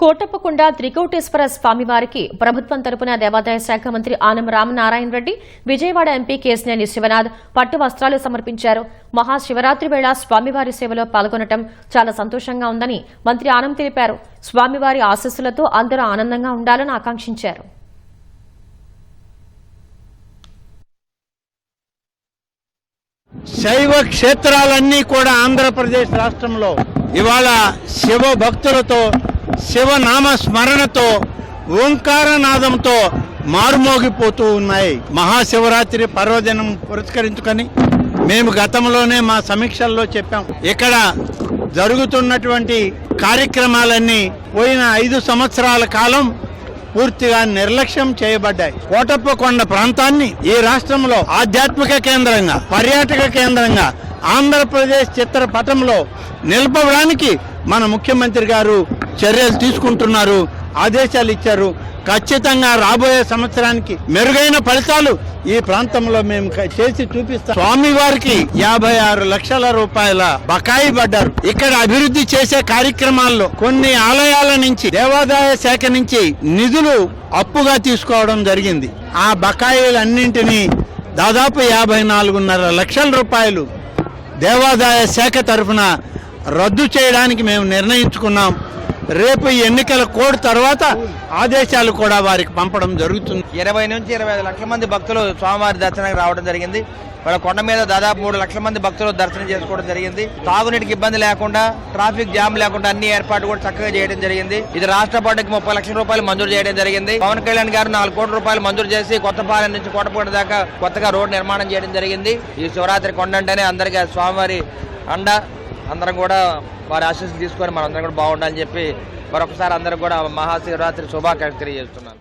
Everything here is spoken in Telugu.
కోటప్పకొండ త్రికోటేశ్వర స్వామివారికి ప్రభుత్వం తరపున దేవాదాయ శాఖ మంత్రి ఆనం రామనారాయణ రెడ్డి విజయవాడ ఎంపీ కేసినేని శివనాథ్ పట్టు వస్త్రాలు సమర్పించారు. మహాశివరాత్రి వేళ స్వామివారి సేవలో పాల్గొనటం చాలా సంతోషంగా ఉందని మంత్రి ఆనం తెలిపారు. స్వామివారి ఆశస్సులతో అందరూ ఆనందంగా ఉండాలని ఆకాంక్షించారు. శైవ క్షేత్రాలన్నీ కూడా ఆంధ్రప్రదేశ్ రాష్ట్రంలో ఇవాళ శివ భక్తులతో శివనామ స్మరణతో ఓంకారనాదంతో మారుమోగిపోతూ ఉన్నాయి. మహాశివరాత్రి పర్వదినం పురస్కరించుకొని మేము గతంలోనే మా సమీక్షల్లో చెప్పాం. ఇక్కడ జరుగుతున్నటువంటి కార్యక్రమాలన్నీ పోయిన ఐదు సంవత్సరాల కాలం పూర్తిగా నిర్లక్ష్యం చేయబడ్డాయి. కోటప్పకొండ ప్రాంతాన్ని ఈ రాష్ట్రంలో ఆధ్యాత్మిక కేంద్రంగా పర్యాటక కేంద్రంగా ఆంధ్రప్రదేశ్ చిత్రపటంలో నిలపడానికి మన ముఖ్యమంత్రి గారు చర్యలు తీసుకుంటున్నారు ఆదేశాలు ఇచ్చారు. ఖచ్చితంగా రాబోయే సంవత్సరానికి మెరుగైన ఫలితాలు ఈ ప్రాంతంలో మేము చేసి చూపిస్తాం. స్వామివారికి యాభై ఆరు లక్షల రూపాయల బకాయి పడ్డారు. ఇక్కడ అభివృద్ధి చేసే కార్యక్రమాల్లో కొన్ని ఆలయాల నుంచి దేవాదాయ శాఖ నుంచి నిధులు అప్పుగా తీసుకోవడం జరిగింది. ఆ బకాయిలన్నింటినీ దాదాపు యాభై నాలుగున్నర లక్షల రూపాయలు దేవాదాయ శాఖ తరఫున రద్దు చేయడానికి మేము నిర్ణయించుకున్నాం. రేపు ఈ ఎన్నికల కోడ్ తర్వాత ఆదేశాలు కూడా వారికి పంపడం జరుగుతుంది. ఇరవై నుంచి ఇరవై ఐదు లక్షల మంది భక్తులు స్వామివారి దర్శనానికి రావడం జరిగింది. వాళ్ళ కొండ మీద దాదాపు మూడు లక్షల మంది భక్తులు దర్శనం చేసుకోవడం జరిగింది. తాగునీటికి ఇబ్బంది లేకుండా ట్రాఫిక్ జామ్ లేకుండా అన్ని ఏర్పాట్లు కూడా చక్కగా చేయడం జరిగింది. ఇది రాష్ట్ర పార్టీకి ముప్పై లక్షల రూపాయలు మంజూరు చేయడం జరిగింది. పవన్ కళ్యాణ్ గారు నాలుగు కోట్ల రూపాయలు మంజూరు చేసి కొత్తపాలెం నుంచి కోటపూట దాకా కొత్తగా రోడ్డు నిర్మాణం చేయడం జరిగింది. ఈ శివరాత్రి కొండ అంటేనే అందరికీ స్వామివారి అండ. అందరం కూడా వారి ఆశీస్సులు తీసుకొని మనందరం కూడా బాగుండాలని చెప్పి మరొకసారి అందరికి కూడా మహాశివరాత్రి శుభాకాంక్షలు తెలియజేస్తున్నాను.